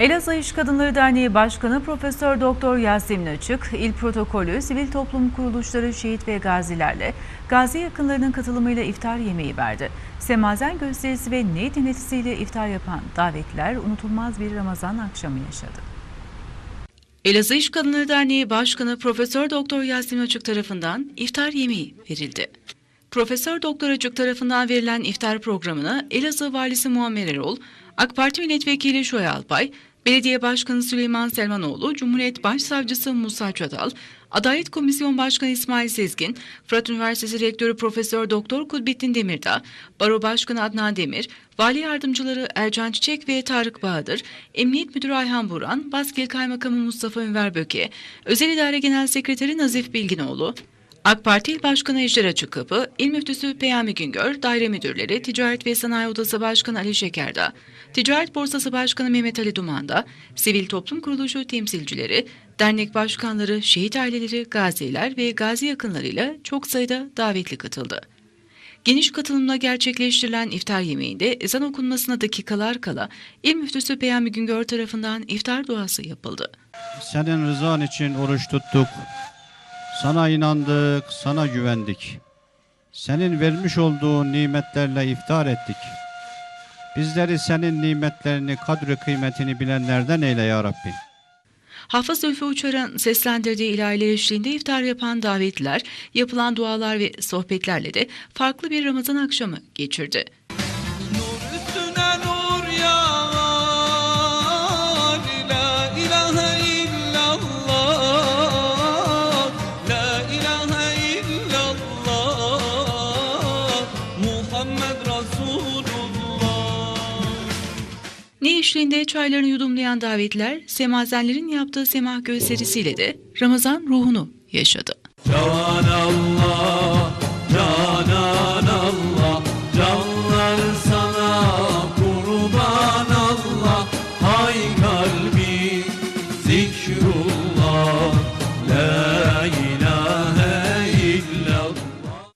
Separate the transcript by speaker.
Speaker 1: Elazığ İş Kadınları Derneği Başkanı Profesör Doktor Yasemin Açık, il protokolü, sivil toplum kuruluşları şehit ve gazilerle gazi yakınlarının katılımıyla iftar yemeği verdi. Semazen gösterisi ve ney dinletisiyle iftar yapan davetliler unutulmaz bir Ramazan akşamı yaşadı. Elazığ İş Kadınları Derneği Başkanı Profesör Doktor Yasemin Açık tarafından iftar yemeği verildi. Profesör Doktor Açık tarafından verilen iftar programına Elazığ Valisi Muammer Erol, AK Parti Milletvekili Şoy Alpay, Belediye Başkanı Süleyman Selmanoğlu, Cumhuriyet Başsavcısı Musa Çatal, Adalet Komisyon Başkanı İsmail Sezgin, Fırat Üniversitesi Rektörü Profesör Doktor Kudbettin Demirdağ, Baro Başkanı Adnan Demir, Vali Yardımcıları Ercan Çiçek ve Tarık Bahadır, Emniyet Müdürü Ayhan Buran, Baskil Kaymakamı Mustafa Ünver Böke, Özel İdare Genel Sekreteri Nazif Bilginoğlu, AK Parti İl Başkanı Ejder Açıkkapı, İl Müftüsü Peyami Güngör, Daire Müdürleri, Ticaret ve Sanayi Odası Başkanı Ali Şekerda, Ticaret Borsası Başkanı Mehmet Ali Duman'da, Sivil Toplum Kuruluşu temsilcileri, dernek başkanları, şehit aileleri, gaziler ve gazi yakınlarıyla çok sayıda davetli katıldı. Geniş katılımla gerçekleştirilen iftar yemeğinde ezan okunmasına dakikalar kala İl Müftüsü Peyami Güngör tarafından iftar duası yapıldı.
Speaker 2: Senin rızan için oruç tuttuk. Sana inandık, sana güvendik. Senin vermiş olduğun nimetlerle iftar ettik. Bizleri senin nimetlerini, kadri kıymetini bilenlerden eyle ya Rabbi.
Speaker 1: Hafız Zülfü Uçar'ın seslendirdiği ilahiler eşliğinde iftar yapan davetliler, yapılan dualar ve sohbetlerle de farklı bir Ramazan akşamı geçirdi. Ne eşliğinde çaylarını yudumlayan davetliler, semazenlerin yaptığı semah gösterisiyle de Ramazan ruhunu yaşadı.
Speaker 3: Canan Allah,